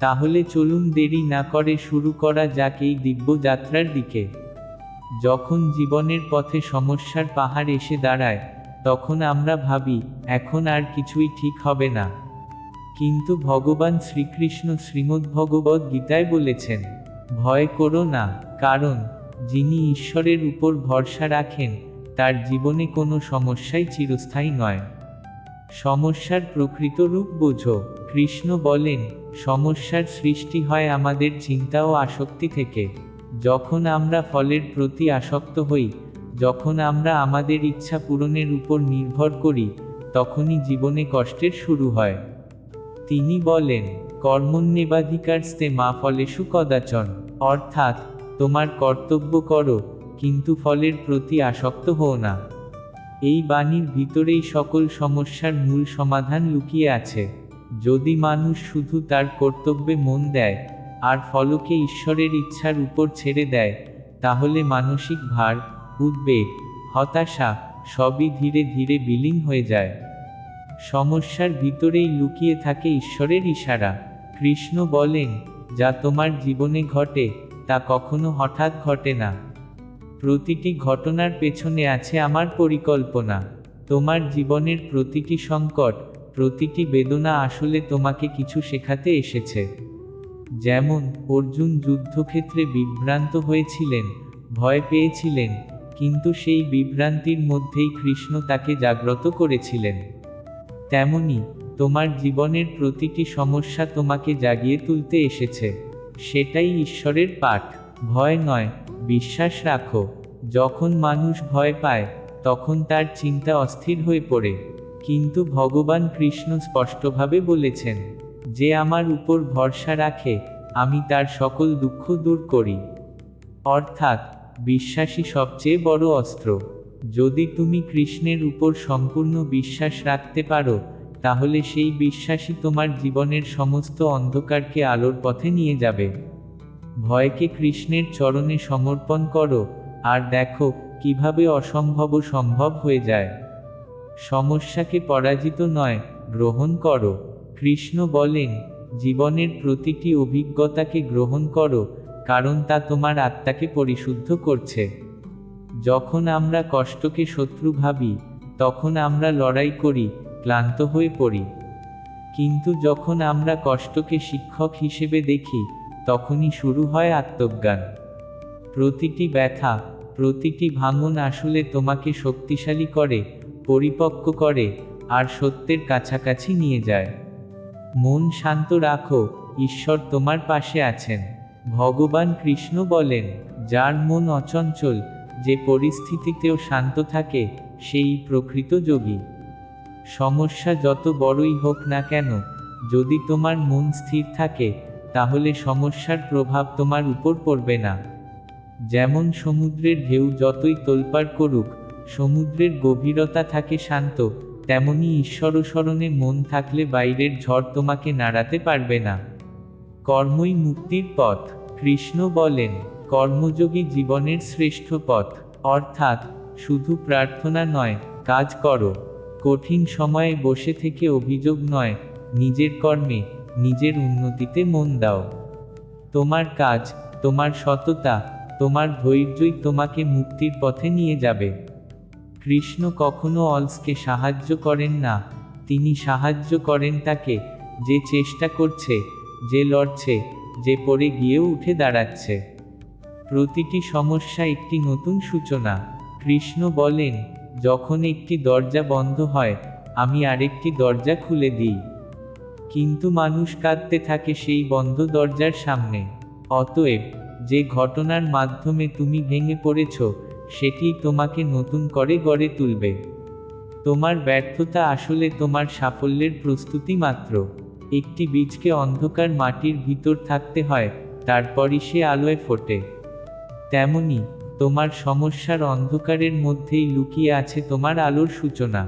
তাহলে চলুন দেরি না করে শুরু করা যাক এই দিব্য যাত্রার দিকে। যখন জীবনের পথে সমস্যার পাহাড় এসে দাঁড়ায়, তখন আমরা ভাবি, এখন আর কিছুই ঠিক হবে না। কিন্তু ভগবান শ্রীকৃষ্ণ শ্রীমদ্ভগবদ্ গীতায় বলেছেন, ভয় করো না, কারণ যিনি ঈশ্বরের উপর ভরসা রাখেন, তার জীবনে কোনো সমস্যাই চিরস্থায়ী নয়। সমস্যার প্রকৃত রূপ বোঝো। কৃষ্ণ বলেন, সমস্যার সৃষ্টি হয় আমাদের চিন্তা ও আসক্তি থেকে। যখন আমরা ফলের প্রতি আসক্ত হই, যখন আমরা আমাদের ইচ্ছা পূরণের উপর নির্ভর করি, তখনই জীবনে কষ্টের শুরু হয়। তিনি বলেন কর্মণ্যেবাধিকারস্তে মা ফলেষু কদাচন। অর্থাৎ, তোমার কর্তব্য করো, কিন্তু ফলের প্রতি আসক্ত হও না। এই বাণীর ভিতরেই সকল সমস্যার মূল সমাধান লুকিয়ে আছে। যদি মানুষ শুধু তার কর্তব্যে মন দেয়, আর ফলকে ঈশ্বরের ইচ্ছার উপর ছেড়ে দেয়, তাহলে মানসিক ভার, উদ্বেগ, হতাশা সবই ধীরে ধীরে বিলীন হয়ে যায়। সমস্যার ভিতরেই লুকিয়ে থাকে ঈশ্বরের ইশারা। কৃষ্ণ বলেন, যা তোমার জীবনে ঘটে, তা কখনো হঠাৎ ঘটে না। প্রতিটি ঘটনার পেছনে আছে আমার পরিকল্পনা। তোমার জীবনের প্রতিটি সংকট প্রতিটি বেদনা আসলে তোমাকে কিছু শেখাতে এসেছে। যেমন, অর্জুন যুদ্ধক্ষেত্রে বিভ্রান্ত হয়েছিলেন, ভয় পেয়েছিলেন, কিন্তু সেই বিভ্রান্তির মধ্যেই কৃষ্ণ তাকে জাগ্রত করেছিলেন। তেমনি, তোমার জীবনের প্রতিটি সমস্যা তোমাকে জাগিয়ে তুলতে এসেছে। সেটাই ঈশ্বরের পাঠ। ভয় নয়, বিশ্বাস রাখো। যখন মানুষ ভয় পায়, তখন তার চিন্তা অস্থির হয়ে পড়ে। কিন্তু ভগবান কৃষ্ণ স্পষ্টভাবে বলেছেন, যে আমার উপর ভরসা রাখে, আমি তার সকল দুঃখ দূর করি। অর্থাৎ বিশ্বাসী সবচেয়ে বড় অস্ত্র। যদি তুমি কৃষ্ণের উপর সম্পূর্ণ বিশ্বাস রাখতে পারো, তাহলে সেই বিশ্বাসই তোমার জীবনের সমস্ত অন্ধকারকে আলোর পথে নিয়ে যাবে। ভয়কে কৃষ্ণের চরণে সমর্পণ করো, আর দেখো কীভাবে অসম্ভব সম্ভব হয়ে যায়। সমস্যাকে পরাজিত নয়? গ্রহণ করো। কৃষ্ণ বলেন, জীবনের প্রতিটি অভিজ্ঞতাকে গ্রহণ করো, কারণ তা তোমার আত্মাকে পরিশুদ্ধ করছে। যখন আমরা কষ্টকে শত্রু ভাবি, তখন আমরা লড়াই করি, ক্লান্ত হয়ে পড়ি। কিন্তু যখন আমরা কষ্টকে শিক্ষক হিসেবে দেখি, তখনই শুরু হয় আত্মজ্ঞান। প্রতিটি ব্যথা, প্রতিটি ভাঙন আসলে তোমাকে শক্তিশালী করে পরিপক্ক করে আর সত্যের কাছাকাছি নিয়ে যায়। মন শান্ত রাখো, ঈশ্বর তোমার পাশে আছেন। ভগবান কৃষ্ণ বলেন, যার মন অচঞ্চল, যে পরিস্থিতিতেও শান্ত থাকে, সেই প্রকৃত যোগী। সমস্যা যত বড়ই হোক না কেন, যদি তোমার মন স্থির থাকে, তাহলে সমস্যার প্রভাব তোমার উপর পড়বে না। যেমন সমুদ্রের ঢেউ যতই তোলপাড় করুক সমুদ্রের গভীরতা থাকে শান্ত, তেমনি ঈশ্বর স্মরণে মন থাকলে বাইরের ঝড় তোমাকে নাড়াতে পারবে না। কর্মই মুক্তির পথ, কৃষ্ণ বলেন, কর্মযোগী জীবনের শ্রেষ্ঠ পথ, অর্থাৎ শুধু প্রার্থনা নয়, কাজ করো। কঠিন সময়ে বসে থেকে অভিযোগ নয়, নিজের কর্মে, নিজের উন্নতিতে মন দাও। তোমার কাজ, তোমার সততা, তোমার ধৈর্যই তোমাকে মুক্তির পথে নিয়ে যাবে। কৃষ্ণ কখনো অলসকে সাহায্য করেন না। তিনি সাহায্য করেন তাকে, যে চেষ্টা করছে, যে লড়ছে, যে পরে গিয়েও উঠে দাঁড়াচ্ছে। প্রতিটি সমস্যা একটি নতুন সূচনা। কৃষ্ণ বলেন, যখন একটি দরজা বন্ধ হয়, আমি আরেকটি দরজা খুলে দিই। কিন্তু মানুষ কাঁদতে থাকে সেই বন্ধ দরজার সামনে। অতএব, যে ঘটনার মাধ্যমে তুমি ভেঙে পড়েছ সেটি তোমাকে নতুন করে গড়ে তুলবে? তোমার ব্যর্থতা আসলে তোমার সাফল্যের প্রস্তুতি মাত্র। একটি বীজকে অন্ধকার মাটির ভিতর থাকতে হয়, তারপরই সে আলোয় ফোটে। তেমনি, তোমার সমস্যার অন্ধকারের মধ্যেই লুকিয়ে আছে তোমার আলোর সূচনা।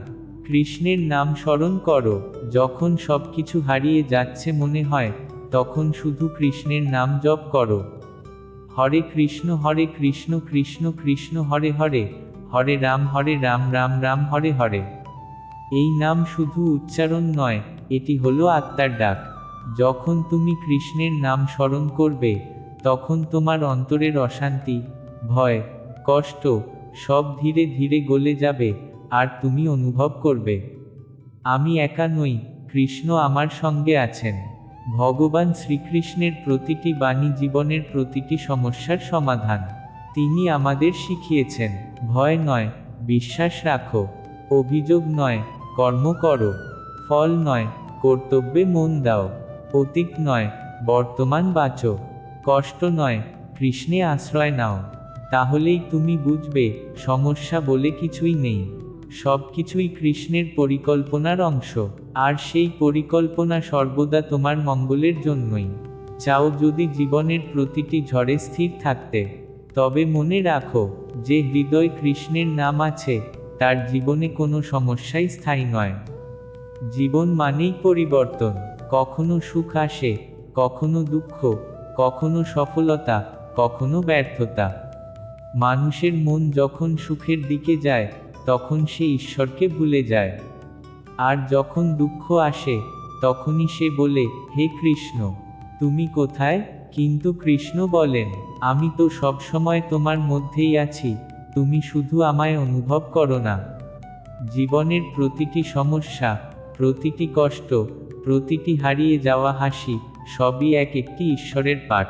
কৃষ্ণের নাম স্মরণ করো, যখন সব কিছু হারিয়ে যাচ্ছে মনে হয়, তখন শুধু কৃষ্ণের নাম জপ করো। হরে কৃষ্ণ হরে কৃষ্ণ কৃষ্ণ কৃষ্ণ, হরে হরে হরে রাম হরে রাম রাম রাম, হরে হরে। এই নাম শুধু উচ্চারণ নয়, এটি হলো আত্মার ডাক। যখন তুমি কৃষ্ণের নাম স্মরণ করবে, তখন তোমার অন্তরের অশান্তি, ভয়, কষ্ট সব ধীরে ধীরে গলে যাবে, আর তুমি অনুভব করবে। আমি একা নই, কৃষ্ণ আমার সঙ্গে আছেন। ভগবান শ্রীকৃষ্ণের প্রতিটি বাণী জীবনের প্রতিটি সমস্যার সমাধান। তিনি আমাদের শিখিয়েছেন, ভয় নয়, বিশ্বাস রাখো, অভিযোগ নয়, কর্ম করো, ফল নয়, কর্তব্যে মন দাও, অতীত নয়, বর্তমান বাঁচো, কষ্ট নয়, কৃষ্ণে আশ্রয় নাও। তাহলেই তুমি বুঝবে, সমস্যা বলে কিছুই নেই। সব কিছুই কৃষ্ণের পরিকল্পনার অংশ, আর সেই পরিকল্পনা সর্বদা তোমার মঙ্গলের জন্যই। চাও যদি জীবনের প্রতিটি ঝড়ে স্থির থাকতে, তবে মনে রাখো, যে হৃদয় কৃষ্ণের নাম আছে, তার জীবনে কোনো সমস্যাই স্থায়ী নয়। জীবন মানেই পরিবর্তন, কখনো সুখ আসে, কখনো দুঃখ, কখনো সফলতা, কখনো ব্যর্থতা। মানুষের মন যখন সুখের দিকে যায় তখন সে ঈশ্বরকে ভুলে যায়। আর যখন দুঃখ আসে, তখনই সে বলে, হে কৃষ্ণ, তুমি কোথায়? কিন্তু কৃষ্ণ বলেন, আমি তো সবসময় তোমার মধ্যেই আছি, তুমি শুধু আমায় অনুভব করো না। জীবনের প্রতিটি সমস্যা, প্রতিটি কষ্ট, প্রতিটি হারিয়ে যাওয়া হাসি, সবই এক একটি ঈশ্বরের পাঠ।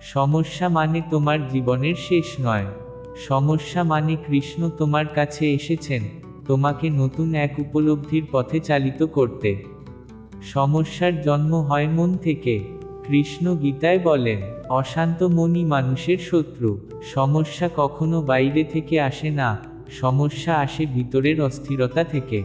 সমস্যা মানে তোমার জীবনের শেষ নয়। সমস্যা মানে কৃষ্ণ তোমার কাছে এসেছেন, তোমাকে নতুন এক উপলব্ধির পথে চালিত করতে। সমস্যার জন্ম হয় মন থেকে, কৃষ্ণ গীতায় বলেন, অশান্ত মনই মানুষের শত্রু, সমস্যা কখনো বাইরে থেকে আসে না, সমস্যা আসে ভিতরের অস্থিরতা থেকে।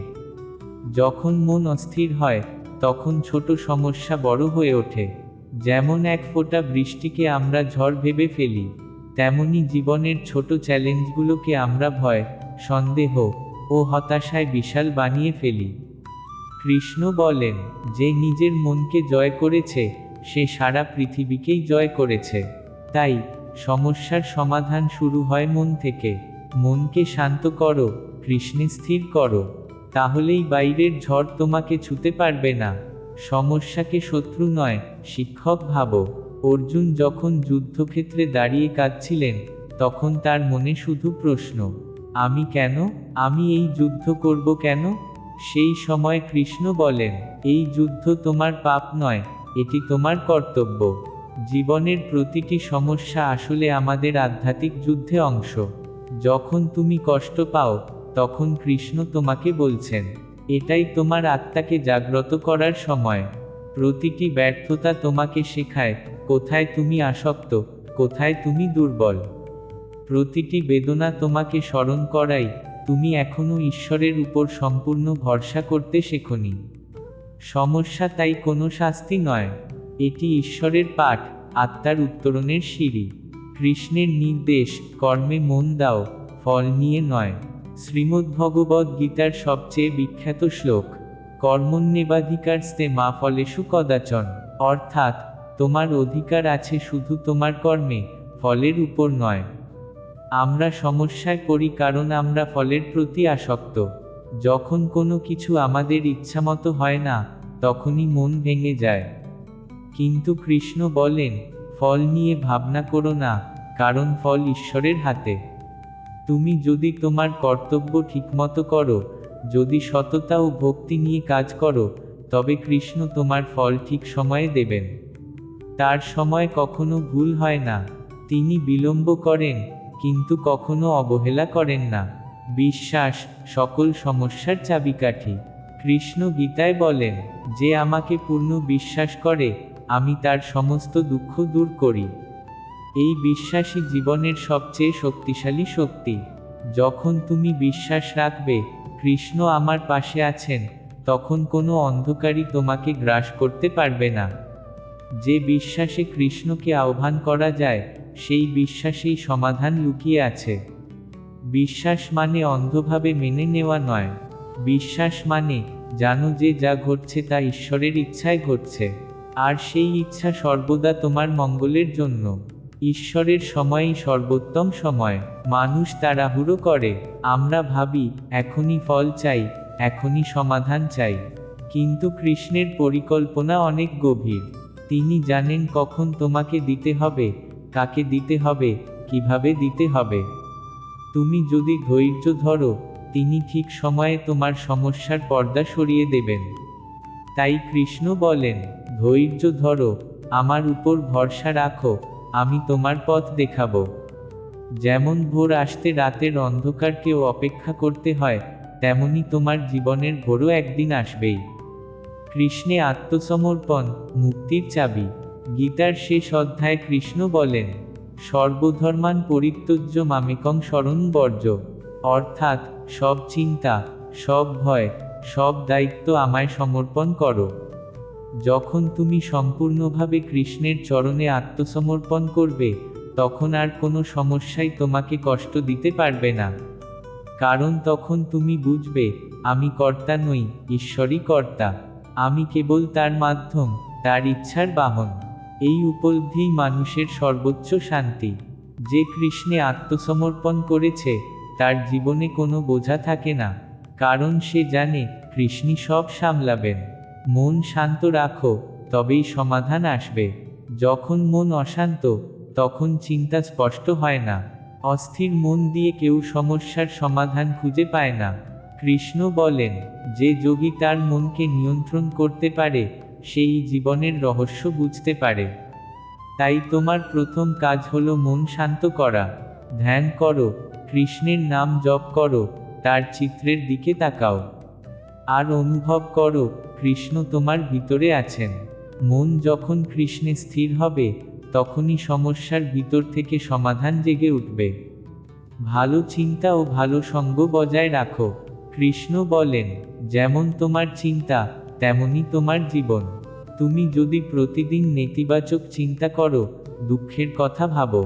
যখন মন অস্থির হয়, তখন ছোট সমস্যা বড় হয়ে ওঠে, যেমন এক ফোঁটা বৃষ্টিকে আমরা ঝড় ভেবে ফেলি। তেমনি জীবনের ছোট চ্যালেঞ্জগুলোকে আমরা ভয়, সন্দেহ ও হতাশায় বিশাল বানিয়ে ফেলি। কৃষ্ণ বলেন, যে নিজের মনকে জয় করেছে, সে সারা পৃথিবীকেই জয় করেছে। তাই সমস্যার সমাধান শুরু হয় মন থেকে। মনকে শান্ত করো, কৃষ্ণে স্থির করো। তাহলেই বাইরের ঝড় তোমাকে ছুতে পারবে না। সমস্যাকে শত্রু নয়, শিক্ষক ভাবো। অর্জুন যখন যুদ্ধক্ষেত্রে দাঁড়িয়ে কাঁদছিলেন, তখন তার মনে শুধু প্রশ্ন, আমি কেন? আমি এই যুদ্ধ করব কেন? সেই সময় কৃষ্ণ বলেন, এই যুদ্ধ তোমার পাপ নয়, এটি তোমার কর্তব্য। জীবনের প্রতিটি সমস্যা আসলে আমাদের আধ্যাত্মিক যুদ্ধে অংশ। যখন তুমি কষ্ট পাও, তখন কৃষ্ণ তোমাকে বলছেন, এটাই তোমার আত্মাকে জাগ্রত করার সময়। প্রতিটি ব্যর্থতা তোমাকে শেখায়, কোথায় তুমি আসক্ত, কোথায় তুমি দুর্বল। প্রতিটি বেদনা তোমাকে স্মরণ করাই তুমি এখনও ঈশ্বরের উপর সম্পূর্ণ ভরসা করতে শেখনি। সমস্যা তাই কোনো শাস্তি নয়, এটি ঈশ্বরের পাঠ, আত্মার উত্তরণের সিঁড়ি। কৃষ্ণের নির্দেশ, কর্মে মন দাও, ফল নিয়ে নয়। শ্রীমদ্ভগবদ্ গীতার সবচেয়ে বিখ্যাত শ্লোক কর্মণ্যেবাধিকার স্তে মা ফলেষু কদাচন অর্থাৎ, তোমার অধিকার আছে শুধু তোমার কর্মে, ফলের উপর নয়। আমরা সমস্যায় পড়ি কারণ আমরা ফলের প্রতি আসক্ত। যখন কোনো কিছু আমাদের ইচ্ছামতো হয় না, তখনই মন ভেঙে যায়। কিন্তু কৃষ্ণ বলেন, ফল নিয়ে ভাবনা করো না, কারণ ফল ঈশ্বরের হাতে। তুমি যদি তোমার কর্তব্য ঠিকমতো করো যদি সততা ও ভক্তি নিয়ে কাজ করো, তবে কৃষ্ণ তোমার ফল ঠিক সময়ে দেবেন। তার সময় কখনো ভুল হয় না। তিনি বিলম্ব করেন, কিন্তু কখনো অবহেলা করেন না। বিশ্বাস, সকল সমস্যার চাবিকাঠি। কৃষ্ণ গীতায় বলেন, যে আমাকে পূর্ণ বিশ্বাস করে, আমি তার সমস্ত দুঃখ দূর করি। এই বিশ্বাসই জীবনের সবচেয়ে শক্তিশালী শক্তি। যখন তুমি বিশ্বাস রাখবে কৃষ্ণ আমার পাশে আছেন, তখন কোনো অন্ধকারই তোমাকে গ্রাস করতে পারবে না। যে বিশ্বাসে কৃষ্ণকে আহ্বান করা যায়, সেই বিশ্বাসেই সমাধান লুকিয়ে আছে। বিশ্বাস মানে অন্ধভাবে মেনে নেওয়া নয়। বিশ্বাস মানে জানো যে যা ঘটছে তা ঈশ্বরের ইচ্ছায় ঘটছে, আর সেই ইচ্ছা সর্বদা তোমার মঙ্গলের জন্য। ঈশ্বরের সময়ই সর্বোত্তম সময়। মানুষ তাড়াহুড়ো করে, আমরা ভাবি, এখনই ফল চাই, এখনই সমাধান চাই। কিন্তু কৃষ্ণের পরিকল্পনা অনেক গভীর। তিনি জানেন কখন তোমাকে দিতে হবে, কাকে দিতে হবে, কীভাবে দিতে হবে। তুমি যদি ধৈর্য ধরো, তিনি ঠিক সময়ে তোমার সমস্যার পর্দা সরিয়ে দেবেন। তাই কৃষ্ণ বলেন, ধৈর্য ধরো, আমার উপর ভরসা রাখো। আমি তোমার পথ দেখাব। যেমন ভোর আসতে রাতের অন্ধকারকেও অপেক্ষা করতে হয়, তেমনি তোমার জীবনের ভোরও একদিন আসবেই। কৃষ্ণে আত্মসমর্পণ, মুক্তির চাবি। গীতার শেষ অধ্যায় কৃষ্ণ বলেন, সর্বধর্মান পরিত্যজ্য মামেকং স্মরণ বর্জ্য অর্থাৎ, সব চিন্তা, সব ভয়, সব দায়িত্ব আমায় সমর্পণ করো। যখন তুমি সম্পূর্ণভাবে কৃষ্ণের চরণে আত্মসমর্পণ করবে, তখন আর কোনো সমস্যাই তোমাকে কষ্ট দিতে পারবে না। কারণ তখন তুমি বুঝবে, আমি কর্তা নই, ঈশ্বরই কর্তা। আমি কেবল তার মাধ্যম, তার ইচ্ছার বাহন। এই উপলব্ধিই মানুষের সর্বোচ্চ শান্তি। যে কৃষ্ণে আত্মসমর্পণ করেছে, তার জীবনে কোনো বোঝা থাকে না। কারণ সে জানে, কৃষ্ণই সব সামলাবেন। মন শান্ত রাখো, তবেই সমাধান আসবে। যখন মন অশান্ত, তখন চিন্তা স্পষ্ট হয় না। অস্থির মন দিয়ে কেউ সমস্যার সমাধান খুঁজে পায় না। কৃষ্ণ বলেন, যে যোগী তার মনকে নিয়ন্ত্রণ করতে পারে, সেই জীবনের রহস্য বুঝতে পারে। তাই তোমার প্রথম কাজ হলো মন শান্ত করা। ধ্যান করো, কৃষ্ণের নাম জপ করো, তার চিত্রের দিকে তাকাও। আর অনুভব করো, কৃষ্ণ তোমার ভিতরে আছেন। মন যখন কৃষ্ণে স্থির হবে, তখনই সমস্যার ভিতর থেকে সমাধান জেগে উঠবে। ভালো চিন্তা ও ভালো সঙ্গ বজায় রাখো। কৃষ্ণ বলেন, যেমন তোমার চিন্তা, তেমনই তোমার জীবন। তুমি যদি প্রতিদিন নেতিবাচক চিন্তা করো, দুঃখের কথা ভাবো,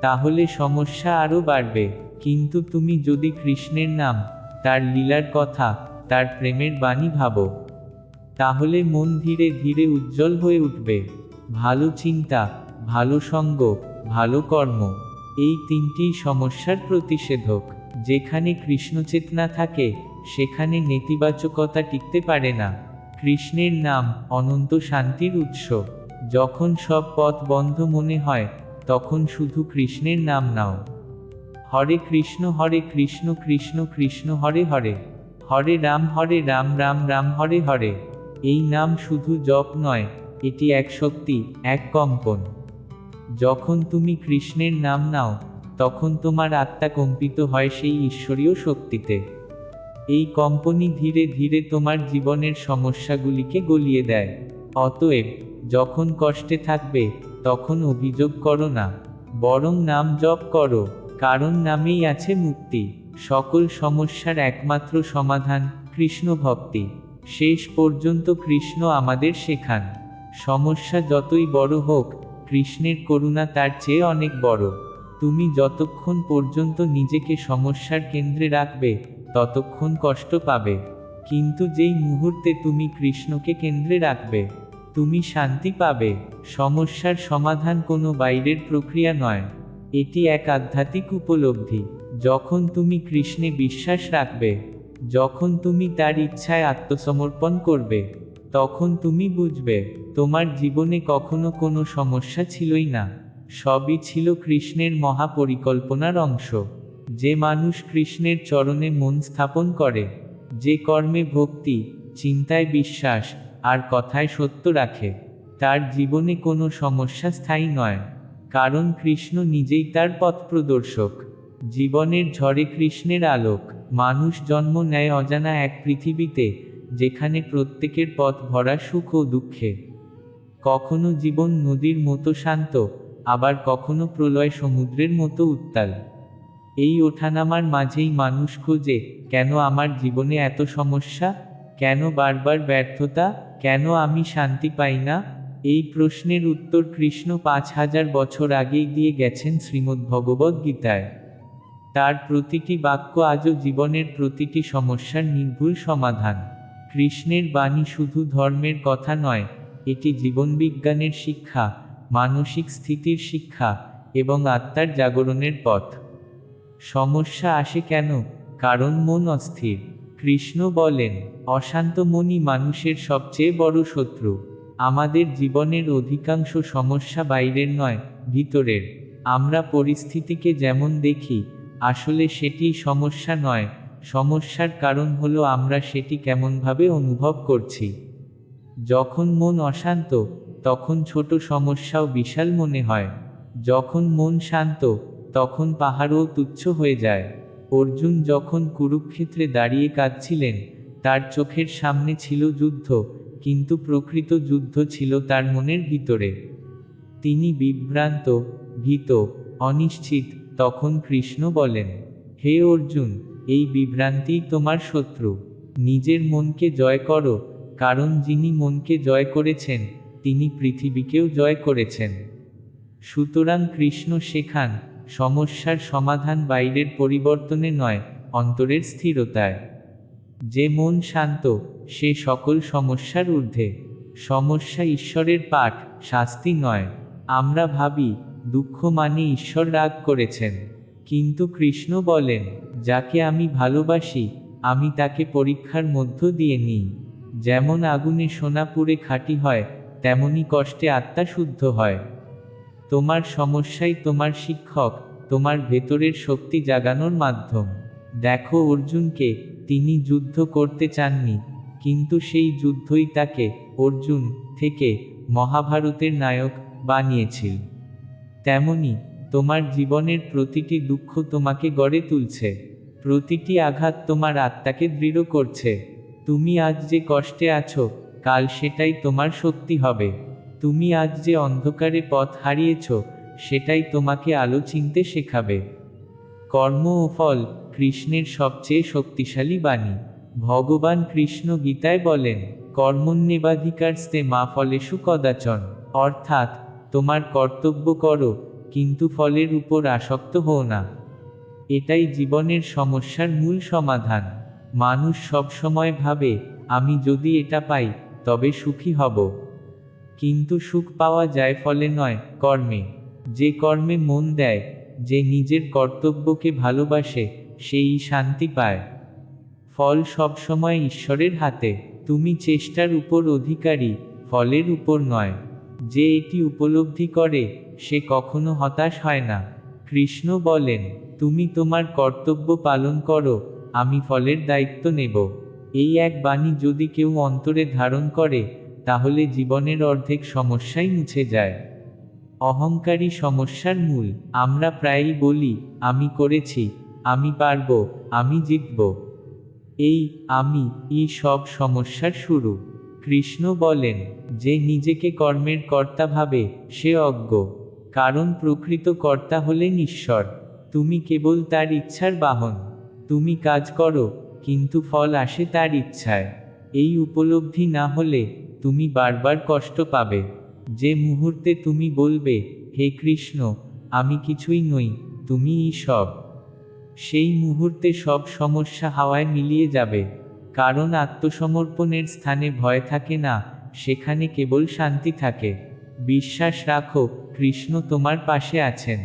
তাহলে সমস্যা আরও বাড়বে। কিন্তু তুমি যদি কৃষ্ণের নাম, তার লীলার কথা তার প্রেমের বাণী ভাবো। তাহলে মন ধীরে ধীরে উজ্জ্বল হয়ে উঠবে। ভালো চিন্তা, ভালো সঙ্গ, ভালো কর্ম, এই তিনটি সমস্যার প্রতিষেধক। যেখানে কৃষ্ণচেতনা থাকে, সেখানে নেতিবাচকতা টিকতে পারে না। কৃষ্ণের নাম অনন্ত শান্তির উৎস। যখন সব পথ বন্ধ মনে হয়, তখন শুধু কৃষ্ণের নাম নাও। হরে কৃষ্ণ হরে কৃষ্ণ কৃষ্ণ কৃষ্ণ, হরে হরে। হরে রাম হরে রাম রাম রাম, হরে হরে। এই নাম শুধু জপ নয়, এটি এক শক্তি, এক কম্পন। যখন তুমি কৃষ্ণের নাম নাও, তখন তোমার আত্মা কম্পিত হয় সেই ঈশ্বরীয় শক্তিতে। এই কম্পনই ধীরে ধীরে তোমার জীবনের সমস্যাগুলিকে গলিয়ে দেয়। অতএব, যখন কষ্টে থাকবে, তখন অভিযোগ করো না, বরং নাম জপ করো, কারণ নামেই আছে মুক্তি। সকল সমস্যার একমাত্র সমাধান কৃষ্ণ ভক্তি শেষ পর্যন্ত কৃষ্ণ আমাদের শেখান। সমস্যা যতই বড় হোক, কৃষ্ণের করুণা তার চেয়ে অনেক বড়। তুমি যতক্ষণ পর্যন্ত নিজেকে সমস্যার কেন্দ্রে রাখবে, ততক্ষণ কষ্ট পাবে। কিন্তু যেই মুহূর্তে তুমি কৃষ্ণকে কেন্দ্রে রাখবে, তুমি শান্তি পাবে। সমস্যার সমাধান কোনো বাইরের প্রক্রিয়া নয়। এটি এক আধ্যাত্মিক উপলব্ধি। যখন তুমি কৃষ্ণে বিশ্বাস রাখবে, যখন তুমি তার ইচ্ছায় আত্মসমর্পণ করবে, তখন তুমি বুঝবে, তোমার জীবনে কখনো কোনো সমস্যা ছিলই না। সবই ছিল কৃষ্ণের মহাপরিকল্পনার অংশ। যে মানুষ কৃষ্ণের চরণে মন স্থাপন করে, যে কর্মে ভক্তি, চিন্তায় বিশ্বাস, আর কথায় সত্য রাখে, তার জীবনে কোনো সমস্যা স্থায়ী নয়, কারণ কৃষ্ণ নিজেই তার পথ প্রদর্শক। জীবনের ঝড়ে কৃষ্ণের আলোক, মানুষ জন্ম নেয় অজানা এক পৃথিবীতে, যেখানে প্রত্যেকের পথ ভরা সুখ ও দুঃখে। কখনো জীবন নদীর মতো শান্ত, আবার কখনো প্রলয় সমুদ্রের মতো উত্তাল। এই ওঠানামার মাঝেই মানুষ খোঁজে, কেন আমার জীবনে এত সমস্যা? কেন বারবার ব্যর্থতা? কেন আমি শান্তি পাই না? এই প্রশ্নের উত্তর কৃষ্ণ পাঁচ হাজার বছর আগেই দিয়ে গেছেন শ্রীমদ্ ভগবদ্ গীতায়। তার প্রতিটি বাক্য আজও জীবনের প্রতিটি সমস্যার নির্ভুল সমাধান। কৃষ্ণের বাণী শুধু ধর্মের কথা নয়, এটি জীবনবিজ্ঞানের শিক্ষা, মানসিক স্থিতির শিক্ষা এবং আত্মার জাগরণের পথ। সমস্যা আসে কেন? কারণ মন অস্থির। কৃষ্ণ বলেন, অশান্ত মনই মানুষের সবচেয়ে বড় শত্রু। আমাদের জীবনের অধিকাংশ সমস্যা বাইরের নয়, ভিতরের। আমরা পরিস্থিতিকে যেমন দেখি আসলে সেটি সমস্যা নয়, সমস্যার কারণ হলো আমরা সেটি কেমনভাবে অনুভব করছি। যখন মন অশান্ত, তখন ছোট সমস্যাও বিশাল মনে হয়। যখন মন শান্ত, তখন পাহাড়ও তুচ্ছ হয়ে যায়। অর্জুন যখন কুরুক্ষেত্রে দাঁড়িয়ে কাঁদছিলেন, তার চোখের সামনে ছিল যুদ্ধ, কিন্তু প্রকৃত যুদ্ধ ছিল তার মনের ভিতরে। তিনি বিভ্রান্ত, ভীত, অনিশ্চিত তখন কৃষ্ণ বলেন, হে অর্জুন, এই বিভ্রান্তিই তোমার শত্রু। নিজের মনকে জয় করো, কারণ যিনি মনকে জয় করেছেন, তিনি পৃথিবীকেও জয় করেছেন। সুতরাং কৃষ্ণ শেখান সমস্যার সমাধান বাইরের পরিবর্তনে নয়, অন্তরের স্থিরতায়। যে মন শান্ত, সে সকল সমস্যার ঊর্ধ্বে। সমস্যা ঈশ্বরের পাঠ, শাস্তি নয়। আমরা ভাবি দুঃখ মানে ঈশ্বর রাগ করেছেন। কিন্তু কৃষ্ণ বলেন, যাকে আমি ভালোবাসি, আমি তাকে পরীক্ষার মধ্য দিয়ে নিই। যেমন আগুনে সোনা পুড়ে খাঁটি হয়, তেমনি কষ্টে আত্মা শুদ্ধ হয়। তোমার সমস্যাই তোমার শিক্ষক, তোমার ভেতরের শক্তি জাগানোর মাধ্যম। দেখো অর্জুনকে, তিনি যুদ্ধ করতে চাননি, কিন্তু সেই যুদ্ধই তাকে অর্জুন থেকে মহাভারতের নায়ক বানিয়েছিল। তেমনি তোমার জীবনের প্রতিটি দুঃখ তোমাকে গড়ে তুলছে। প্রতিটি আঘাত তোমার আত্মাকে দৃঢ় করছে। তুমি আজ যে কষ্টে আছো, কাল সেটাই তোমার শক্তি হবে। তুমি আজ যে অন্ধকারে পথ হারিয়েছ, সেটাই তোমাকে আলো চিনতে শেখাবে। কর্ম ও ফল কৃষ্ণের সবচেয়ে শক্তিশালী বাণী। ভগবান কৃষ্ণ গীতায় বলেন কর্মণ্যেবাধিকারস্তে মা ফলেষু কদাচন। অর্থাৎ তোমার কর্তব্য করো, কিন্তু ফলের উপর আসক্ত হও না। এটাই জীবনের সমস্যার মূল সমাধান। মানুষ সবসময় ভাবে, আমি যদি এটা পাই, তবে সুখী হব। কিন্তু সুখ পাওয়া যায় ফলে নয়, কর্মে। যে কর্মে মন দেয়, যে নিজের কর্তব্যকে ভালোবাসে, সেই শান্তি পায়। ফল সবসময় ঈশ্বরের হাতে। তুমি চেষ্টার উপর অধিকারী, ফলের উপর নয়। যে এটি উপলব্ধি করে, সে কখনো হতাশ হয় না। কৃষ্ণ বলেন, তুমি তোমার কর্তব্য পালন করো, আমি ফলের দায়িত্ব নেব। এই এক বাণী যদি কেউ অন্তরে ধারণ করে, তাহলে জীবনের অর্ধেক সমস্যাই মুছে যায়। অহংকারী সমস্যার মূল, আমরা প্রায়ই বলি, আমি করেছি, আমি পারব, আমি জিতব। এই, আমি ই সব সমস্যার শুরু। কৃষ্ণ বলেন, যে নিজেকে কর্মের কর্তা ভাবে, সে অজ্ঞ। কারণ প্রকৃত কর্তা হলেন ঈশ্বর। তুমি কেবল তার ইচ্ছার বাহন। তুমি কাজ করো, কিন্তু ফল আসে তার ইচ্ছায়। এই উপলব্ধি না হলে তুমি বারবার কষ্ট পাবে। যে মুহূর্তে তুমি বলবে, হে কৃষ্ণ, আমি কিছুই নই, তুমিই সব। সেই মুহূর্তে সব সমস্যা হাওয়ায় মিলিয়ে যাবে। কারণ আত্মসমর্পণের স্থানে ভয় থাকে না, সেখানে কেবল শান্তি থাকে। বিশ্বাস রাখো, কৃষ্ণ তোমার পাশে আছেন।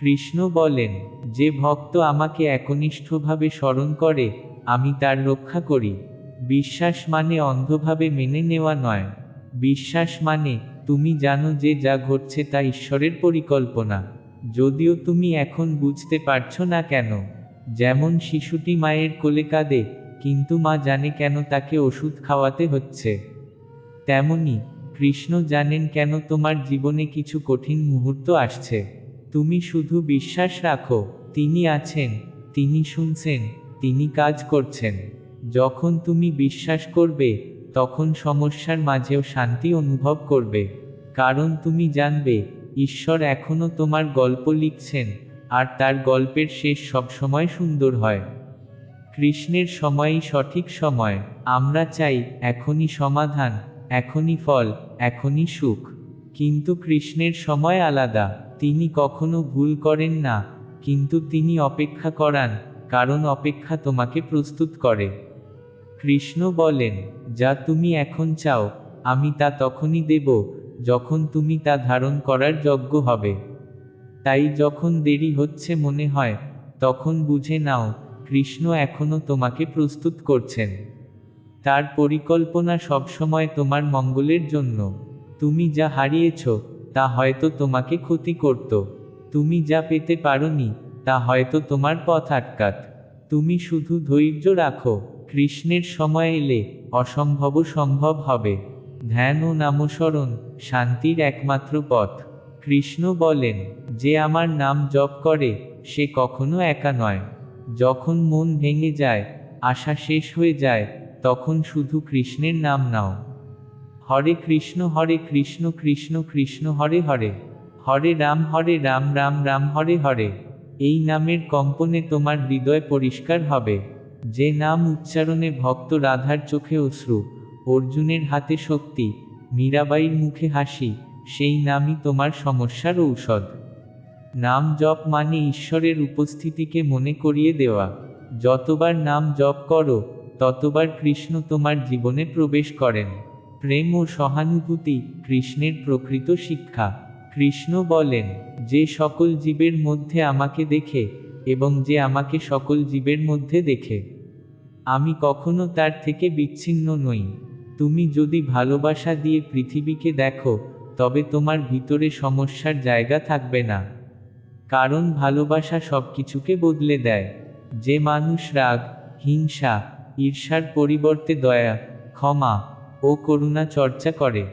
কৃষ্ণ বলেন, যে ভক্ত আমাকে একনিষ্ঠভাবে স্মরণ করে, আমি তার রক্ষা করি। বিশ্বাস মানে অন্ধভাবে মেনে নেওয়া নয়। বিশ্বাস মানে তুমি জানো যে যা ঘটছে তা ঈশ্বরের পরিকল্পনা। যদিও তুমি এখন বুঝতে পারছ না কেন, যেমন শিশুটি মায়ের কোলে কাঁদে কিন্তু মা জানে কেন তাকে ওষুধ খাওয়াতে হচ্ছে। তেমনি কৃষ্ণ জানেন কেন তোমার জীবনে কিছু কঠিন মুহূর্ত আসছে। তুমি শুধু বিশ্বাস রাখো, তিনি আছেন, তিনি শুনছেন, তিনি কাজ করছেন। যখন তুমি বিশ্বাস করবে, তখন সমস্যার মাঝেও শান্তি অনুভব করবে। কারণ তুমি জানবে, ঈশ্বর এখনও তোমার গল্প লিখছেন, আর তার গল্পের শেষ সবসময় সুন্দর হয়। কৃষ্ণের সময়ই সঠিক সময়, আমরা চাই এখনই সমাধান, এখনই ফল, এখনই সুখ। কিন্তু কৃষ্ণের সময় আলাদা, তিনি কখনো ভুল করেন না, কিন্তু তিনি অপেক্ষা করান, কারণ অপেক্ষা তোমাকে প্রস্তুত করে। কৃষ্ণ বলেন, যা তুমি এখন চাও, আমি তা তখনই দেব, যখন তুমি তা ধারণ করার যোগ্য হবে। তাই যখন দেরি হচ্ছে মনে হয়, তখন বুঝে নাও কৃষ্ণ এখনও তোমাকে প্রস্তুত করছেন। তার পরিকল্পনা সবসময় তোমার মঙ্গলের জন্য। তুমি যা হারিয়েছ, তা হয়তো তোমাকে ক্ষতি করত। তুমি যা পেতে পারোনি, তা হয়তো তোমার পথ আটকাত। তুমি শুধু ধৈর্য রাখো, কৃষ্ণের সময় এলে অসম্ভব সম্ভব হবে। ধ্যান ও নামস্মরণ শান্তির একমাত্র পথ। কৃষ্ণ বলেন, যে আমার নাম জপ করে, সে কখনো একা নয়। যখন মন ভেঙে যায়, আশা শেষ হয়ে যায়, তখন শুধু কৃষ্ণের নাম নাও। হরে কৃষ্ণ হরে কৃষ্ণ কৃষ্ণ কৃষ্ণ, হরে হরে। হরে রাম হরে রাম রাম রাম, হরে হরে। এই নামের কম্পনে তোমার হৃদয় পরিষ্কার হবে। যে নাম উচ্চারণে ভক্ত রাধার চোখে অশ্রু, অর্জুনের হাতে শক্তি মীরাবাইর মুখে হাসি, সেই নামই তোমার সমস্যার ঔষধ। নাম জপ মানে ঈশ্বরের উপস্থিতিকে মনে করিয়ে দেওয়া। যতবার নাম জপ করো, ততবার কৃষ্ণ তোমার জীবনে প্রবেশ করেন। প্রেম ও সহানুভূতি কৃষ্ণের প্রকৃত শিক্ষা। কৃষ্ণ বলেন, যে সকল জীবের মধ্যে আমাকে দেখে এবং যে আমাকে সকল জীবের মধ্যে দেখে। আমি কখনো তার থেকে বিচ্ছিন্ন নই। তুমি যদি ভালোবাসা দিয়ে পৃথিবীকে দেখো, তবে তোমার ভিতরে সমস্যার জায়গা থাকবে না। কারণ ভালোবাসা সব কিছুকে বদলে দেয়। যে মানুষ রাগ, হিংসা, ঈর্ষার পরিবর্তে দয়া, ক্ষমা ও করুণা চর্চা করে,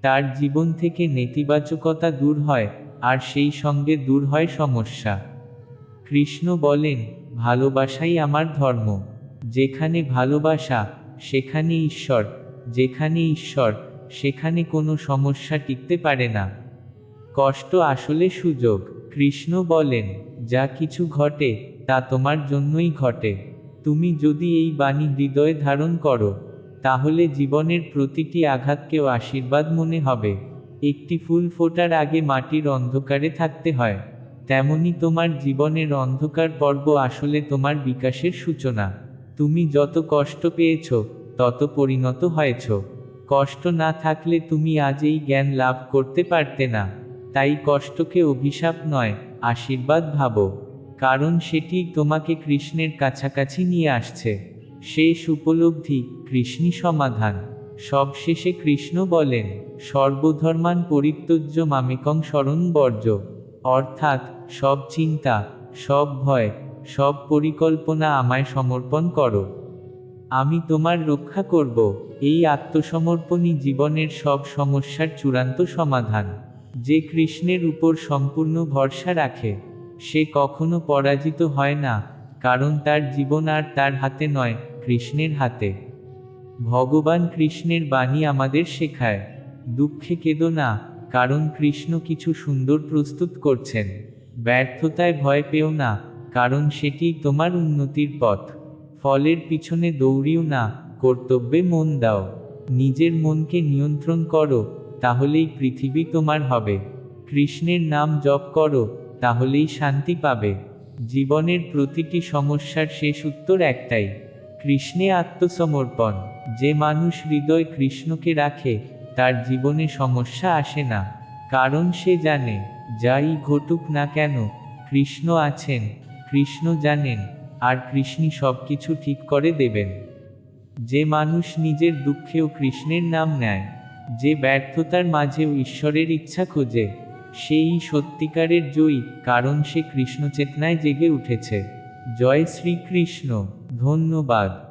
তার জীবন থেকে নেতিবাচকতা দূর হয় আর সেই সঙ্গে দূর হয় সমস্যা। কৃষ্ণ বলেন, ভালোবাসাই আমার ধর্ম। যেখানে ভালোবাসা, সেখানে ঈশ্বর। যেখানে ঈশ্বর, সেখানে কোনো সমস্যা টিকতে পারে না। কষ্ট আসলে সুযোগ। কৃষ্ণ বলেন, যা কিছু ঘটে, তা তোমার জন্যই ঘটে। তুমি যদি এই বাণী হৃদয়ে ধারণ করো, তাহলে জীবনের প্রতিটি আঘাতকেও আশীর্বাদ মনে হবে। একটি ফুল ফোটার আগে মাটির অন্ধকারে থাকতে হয়। তেমনি তোমার জীবনের অন্ধকার পর্ব আসলে তোমার বিকাশের সূচনা। তুমি যত কষ্ট পেয়েছ, তত পরিণত হয়েছ। কষ্ট না থাকলে তুমি আজ এই জ্ঞান লাভ করতে পারতে না। তাই কষ্টকে অভিশাপ নয়, আশীর্বাদ ভাবো। কারণ সেটি তোমাকে কৃষ্ণের কাছাকাছি নিয়ে আসছে। শেষ উপলব্ধি, কৃষ্ণই সমাধান। সবশেষে কৃষ্ণ বলেন, সর্বধর্মান পরিত্যজ্য মামেকং স্মরণ বর্জ্য। অর্থাৎ, সব চিন্তা, সব ভয়, সব পরিকল্পনা আমায় সমর্পণ করো। আমি তোমার রক্ষা করব। এই আত্মসমর্পণই জীবনের সব সমস্যার চূড়ান্ত সমাধান। যে কৃষ্ণের উপর সম্পূর্ণ ভরসা রাখে, সে কখনো পরাজিত হয় না, কারণ তার জীবন আর তার হাতে নয়, কৃষ্ণের হাতে। ভগবান কৃষ্ণের বাণী আমাদের শেখায়, দুঃখে কেঁদো না, কারণ কৃষ্ণ কিছু সুন্দর প্রস্তুত করছেন। ব্যর্থতায় ভয় পেও না, কারণ সেটি তোমার উন্নতির পথ। ফলের পিছনে দৌড়িও না, কর্তব্যে মন দাও। নিজের মনকে নিয়ন্ত্রণ করো তাহলেই পৃথিবী তোমার হবে। কৃষ্ণের নাম জপ করো, তাহলেই শান্তি পাবে। জীবনের প্রতিটি সমস্যার শেষ উত্তর একটাই, কৃষ্ণে আত্মসমর্পণ। যে মানুষ হৃদয় কৃষ্ণকে রাখে, তার জীবনে সমস্যা আসে না। কারণ সে জানে, যাই ঘটুক না কেন, কৃষ্ণ আছেন, কৃষ্ণ জানেন, আর কৃষ্ণই সব কিছু ঠিক করে দেবেন। যে মানুষ নিজের দুঃখেও কৃষ্ণের নাম নেয় যে ব্যর্থতার মাঝেও ঈশ্বরের ইচ্ছা খোঁজে, সেই সত্যিকারের জয়ী, কারণ সে কৃষ্ণচেতনায় জেগে উঠেছে। জয় শ্রীকৃষ্ণ। ধন্যবাদ।